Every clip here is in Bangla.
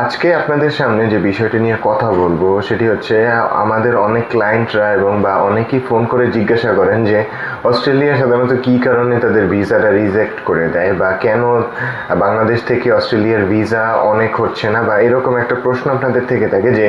আজকে আপনাদের সামনে যে বিষয়টি নিয়ে কথা বলব, সেটি হচ্ছে আমাদের অনেক ক্লায়েন্টরা এবং বা অনেকেই ফোন করে জিজ্ঞাসা করেন যে, অস্ট্রেলিয়া সাধারণত কী কারণে তাদের ভিসাটা রিজেক্ট করে দেয় বা কেন বাংলাদেশ থেকে অস্ট্রেলিয়ার ভিসা অনেক হচ্ছে না? বা এরকম একটা প্রশ্ন আপনাদের থেকে থাকে যে,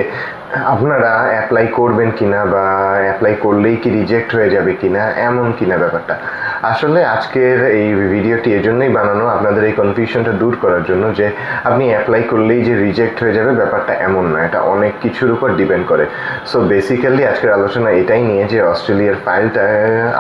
আপনারা অ্যাপ্লাই করবেন কিনা বা অ্যাপ্লাই করলেই কি রিজেক্ট হয়ে যাবে কিনা? এমন কিনা ব্যাপারটা। আসলে আজকের এই ভিডিওটি এজন্যই বানানো, আপনাদের এই কনফিউশনটা দূর করার জন্য যে আপনি অ্যাপ্লাই করলেই যে রিজেক্ট হয়ে যাবে ব্যাপারটা এমন না, এটা অনেক কিছুর উপর ডিপেন্ড করে। সো বেসিক্যালি আজকের আলোচনা এটাই নিয়ে যে অস্ট্রেলিয়ার ফাইলটা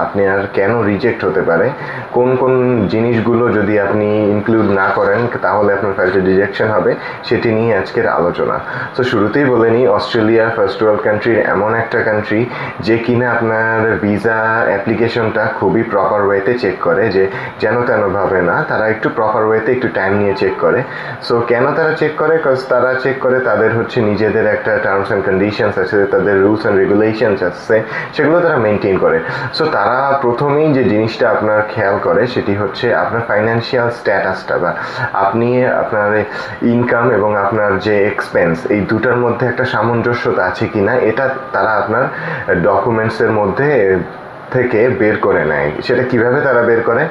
আপনি আর কেন রিজেক্ট হতে পারে, কোন কোন জিনিসগুলো যদি আপনি ইনক্লুড না করেন, তাহলে আপনার ফাইলটা রিজেকশন হবে, সেটি নিয়ে আজকের আলোচনা। সো শুরুতেই বলে নিই, অস্ট্রেলিয়া ফার্স্ট ওয়ার্ল্ড কান্ট্রির এমন একটা কান্ট্রি যে কিনা আপনার ভিসা অ্যাপ্লিকেশনটা খুবই প্রপার ওয়েতে চেক করে যে যেন তেনভাবে না, তারা একটু প্রপার ওয়েতে একটু টাইম নিয়ে চেক করে। সো কেন তারা চেক করে? কজ তারা চেক করে তাদের হচ্ছে নিজেদের একটা টার্মস অ্যান্ড কন্ডিশনস আছে, তাদের রুলস অ্যান্ড রেগুলেশনস আছে, সেগুলো তারা মেনটেন করে। সো তারা প্রথমেই যে জিনিসটা আপনার খেয়াল করে, সেটি হচ্ছে আপনার ফাইন্যান্সিয়াল স্ট্যাটাসটা বা আপনি আপনার ইনকাম এবং আপনার যে এক্সপেন্স এই দুটার মধ্যে একটা সামঞ্জস্যতা আছে কি না এটা তারা আপনার ডকুমেন্টসের মধ্যে থেকে বের করে নেয়। সেটা কীভাবে তারা বের করে?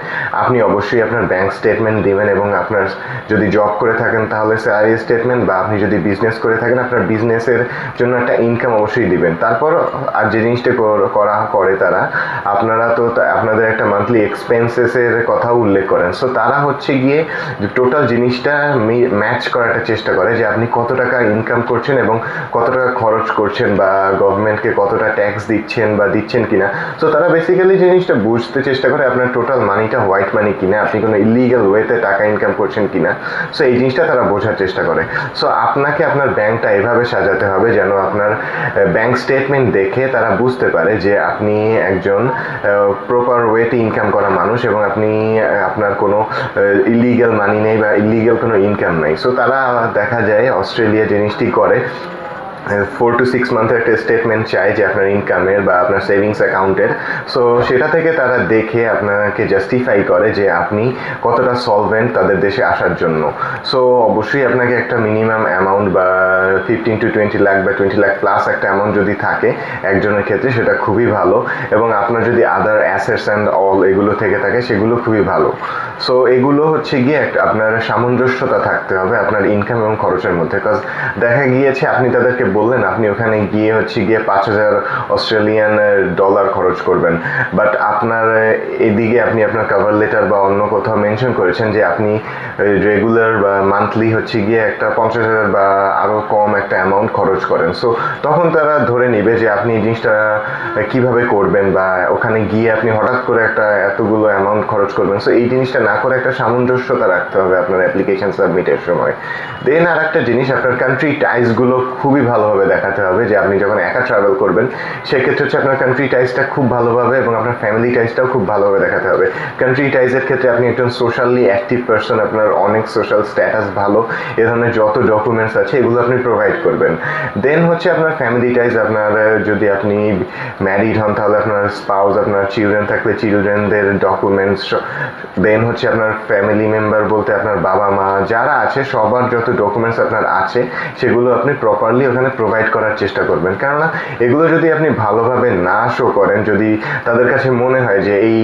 আপনি অবশ্যই আপনার ব্যাংক স্টেটমেন্ট দিবেন এবং আপনার যদি জব করে থাকেন, তাহলে স্যালারি স্টেটমেন্ট বা আপনি যদি বিজনেস করে থাকেন, আপনার বিজনেসের জন্য একটা ইনকাম অবশ্যই দিবেন। তারপর, আর যে জিনিসটা করা, করে তারা, আপনারা তো আপনাদের একটা মান্থলি এক্সপেন্সেসের কথা উল্লেখ করেন। সো তারা হচ্ছে গিয়ে টোটাল জিনিসটা ম্যাচ করাটা চেষ্টা করে যে আপনি কত টাকা ইনকাম করছেন এবং কত টাকা খরচ করছেন বা গভর্নমেন্টকে কতটা ট্যাক্স দিচ্ছেন বা দিচ্ছেন কিনা। সো তারা বেসিক্যালি জিনিসটা বুঝতে চেষ্টা করে আপনার টোটাল মানিটা হোয়াইট মানি কিনা, আপনি কোনো ইলিগাল ওয়েতে টাকা ইনকাম করছেন কিনা সো এই জিনিসটা তারা বোঝার চেষ্টা করে। সো আপনাকে আপনার ব্যাংকটা এভাবে সাজাতে হবে যেন আপনার ব্যাংক স্টেটমেন্ট দেখে তারা বুঝতে পারে যে আপনি একজন প্রপার ওয়েতে ইনকাম করা মানুষ এবং আপনি আপনার কোনো ইলিগাল মানি নেই বা ইলিগাল কোনো ইনকাম নেই। সো তারা দেখা যায় অস্ট্রেলিয়া জিনিসটি করে। ফোর টু সিক্স মান্থের একটা স্টেটমেন্ট চাই যে আপনার ইনকামের বা আপনার সেভিংস অ্যাকাউন্টের সো সেটা থেকে তারা দেখে আপনাকে জাস্টিফাই করে যে আপনি কতটা সলভেন্ট তাদের দেশে আসার জন্য। সো অবশ্যই আপনাকে একটা মিনিমাম অ্যামাউন্ট বা ফিফটিন টু টোয়েন্টি লাখ বা টোয়েন্টি লাখ প্লাস একটা অ্যামাউন্ট যদি থাকে একজনের ক্ষেত্রে, সেটা খুবই ভালো। এবং আপনার যদি আদার অ্যাসেটস অ্যান্ড অল এগুলো থেকে থাকে, সেগুলো খুবই ভালো। সো এগুলো হচ্ছে গিয়ে আপনার সামঞ্জস্যতা থাকতে হবে আপনার ইনকাম এবং খরচের মধ্যে। কাজ দেখা গিয়েছে আপনি তাদেরকে বললেন, আপনি ওখানে গিয়ে হচ্ছে গিয়ে পাঁচ হাজার অস্ট্রেলিয়ান ডলার খরচ করবেন। বাট আপনার এদিকে আপনি আপনার কভার লেটার বা অন্য কোথাও মেনশন করেছেন যে আপনি রেগুলার বা মান্থলি হচ্ছে গিয়ে একটা পঞ্চাশ হাজার বা আরও কম একটা অ্যামাউন্ট খরচ করেন। সো তখন তারা ধরে নিবে যে আপনি জিনিসটা কীভাবে করবেন বা ওখানে গিয়ে আপনি হঠাৎ করে একটা এতগুলো অ্যামাউন্ট খরচ করবেন। সো এই জিনিসটা না করে একটা সামঞ্জস্যতা রাখতে হবে আপনার অ্যাপ্লিকেশন সাবমিটের সময়। দেন আর একটা জিনিস, আপনার কান্ট্রি টাইসগুলো খুবই ভালোভাবে দেখাতে হবে যে আপনি যখন একা ট্রাভেল করবেন, সেক্ষেত্রে হচ্ছে আপনার কান্ট্রি টাইজটা খুব ভালোভাবে এবং আপনার ফ্যামিলি টাইজটাও খুব ভালোভাবে দেখাতে হবে। কান্ট্রি টাইজের ক্ষেত্রে আপনি একজন সোশ্যালি অ্যাক্টিভ পার্সন আপনার অনেক সোশ্যাল স্ট্যাটাস ভালো, এ ধরনের যত ডকুমেন্টস আছে এগুলো আপনি প্রোভাইড করবেন। দেন হচ্ছে আপনার ফ্যামিলি টাইজ আপনার যদি আপনি ম্যারিড হন, তাহলে আপনার স্পাউস আপনার চিলড্রেন থাকলে চিলড্রেনদের ডকুমেন্টস দেন হচ্ছে আপনার ফ্যামিলি মেম্বার বলতে আপনার বাবা মা যারা আছে, সবার যত ডকুমেন্টস আপনার আছে, সেগুলো আপনি প্রপারলি ওখানে প্রোভাইড করার চেষ্টা করবেন। কেননা এগুলো যদি আপনি ভালোভাবে না শো করেন, যদি তাদের কাছে মনে হয় যে এই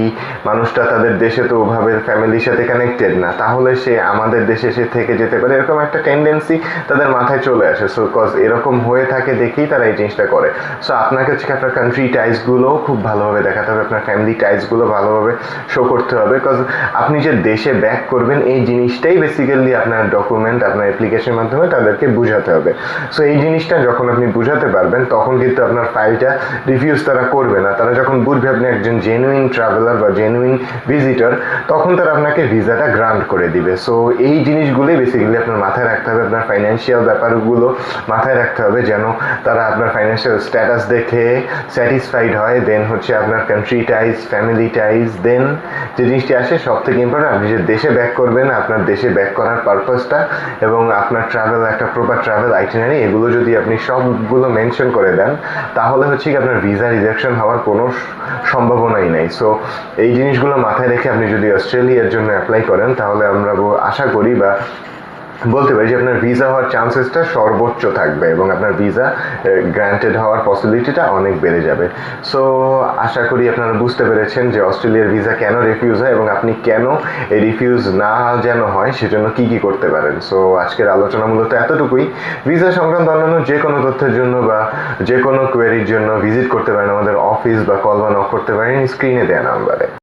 মানুষটা তাদের দেশে তো ওভাবে ফ্যামিলির সাথে কানেক্টেড না, তাহলে সে আমাদের দেশে সে থেকে যেতে পারে। এরকম একটা টেন্ডেন্সি তাদের মাথায় চলে আসে। সো কজ এরকম হয়ে থাকে দেখেই তারা এই জিনিসটা করে। সো আপনাকে হচ্ছে আপনার কান্ট্রি টাইসগুলোও খুব ভালোভাবে দেখাতে হবে, আপনার ফ্যামিলি টাইসগুলো ভালোভাবে শো করতে হবে। কজ আপনি যে দেশে ব্যাক করবেন, এই জিনিসটাই বেসিক্যালি আপনার ডকুমেন্ট আপনার অ্যাপ্লিকেশনের মাধ্যমে তাদেরকে বুঝাতে হবে। সো এই জিনিসটা যখন আপনি বুঝাতে পারবেন, তখন কিন্তু আপনার ফাইলটা রিভিউজ তারা করবে না। তারা যখন বুঝবে আপনি একজন জেনুইন ট্রাভেলার বা জেনুইন ভিজিটর তখন তারা আপনাকে ভিসাটা গ্রান্ট করে দিবে। সো এই জিনিসগুলোই বেসিক্যালি আপনার মাথায় রাখতে হবে। আপনার ফাইন্যান্সিয়াল ব্যাপারগুলো মাথায় রাখতে হবে যেন তারা আপনার ফাইন্যান্সিয়াল স্ট্যাটাস দেখে স্যাটিসফাইড হয়। দেন হচ্ছে আপনার country ties family ties then যে জিনিসটি আসে সব থেকে ইম্পর্টেন্ট আপনি যে দেশে ব্যাক করবেন, আপনার দেশে ব্যাক করার পারপাসটা এবং আপনার ট্রাভেল একটা প্রপার ট্রাভেল আইটিনারি এগুলো যদি আপনি সবগুলো মেনশন করে দেন, তাহলে হচ্ছে কি আপনার ভিসা রিজেকশন হওয়ার কোনো সম্ভাবনাই নাই। সো এই জিনিসগুলো মাথায় রেখে আপনি যদি অস্ট্রেলিয়ার জন্য অ্যাপ্লাই করেন, তাহলে আমরা আশা করি বা বলতে পারি যে আপনার ভিসা হওয়ার চান্সেসটা সর্বোচ্চ থাকবে এবং আপনার ভিসা গ্র্যান্টেড হওয়ার পসিবিলিটিটা অনেক বেড়ে যাবে। সো আশা করি আপনারা বুঝতে পেরেছেন যে অস্ট্রেলিয়ার ভিসা কেন রিফিউজ হয় এবং আপনি কেন এই রিফিউজ না যেন হয়, সেজন্য কি কি করতে পারেন। সো আজকের আলোচনা মূলত এতটুকুই। ভিসা সংক্রান্ত অন্যান্য যে কোনো তথ্যের জন্য বা যে কোনো কোয়েরির জন্য ভিজিট করতে পারেন আমাদের অফিস বা কল বা নক করতে পারেন স্ক্রিনে দেওয়া নাম্বারে